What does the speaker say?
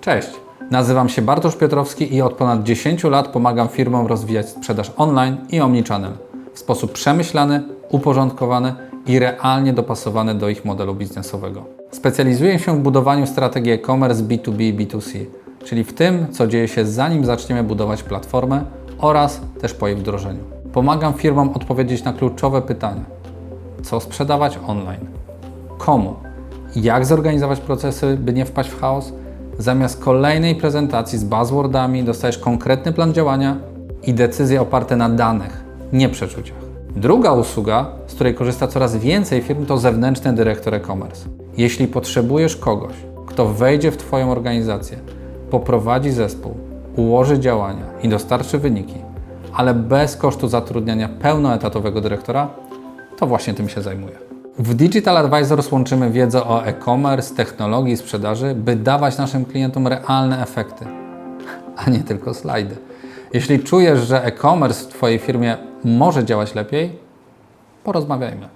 Cześć, nazywam się Bartosz Piotrowski i od ponad 10 lat pomagam firmom rozwijać sprzedaż online i omnichannel w sposób przemyślany, uporządkowany i realnie dopasowany do ich modelu biznesowego. Specjalizuję się w budowaniu strategii e-commerce B2B i B2C, czyli w tym, co dzieje się zanim zaczniemy budować platformę oraz też po jej wdrożeniu. Pomagam firmom odpowiedzieć na kluczowe pytania: co sprzedawać online? Komu? Jak zorganizować procesy, by nie wpaść w chaos? Zamiast kolejnej prezentacji z buzzwordami dostajesz konkretny plan działania i decyzje oparte na danych, nie przeczuciach. Druga usługa, z której korzysta coraz więcej firm, to zewnętrzny dyrektor e-commerce. Jeśli potrzebujesz kogoś, kto wejdzie w Twoją organizację, poprowadzi zespół, ułoży działania i dostarczy wyniki, ale bez kosztu zatrudniania pełnoetatowego dyrektora, to właśnie tym się zajmuję. W Digital Advisors łączymy wiedzę o e-commerce, technologii i sprzedaży, by dawać naszym klientom realne efekty, a nie tylko slajdy. Jeśli czujesz, że e-commerce w Twojej firmie może działać lepiej, porozmawiajmy.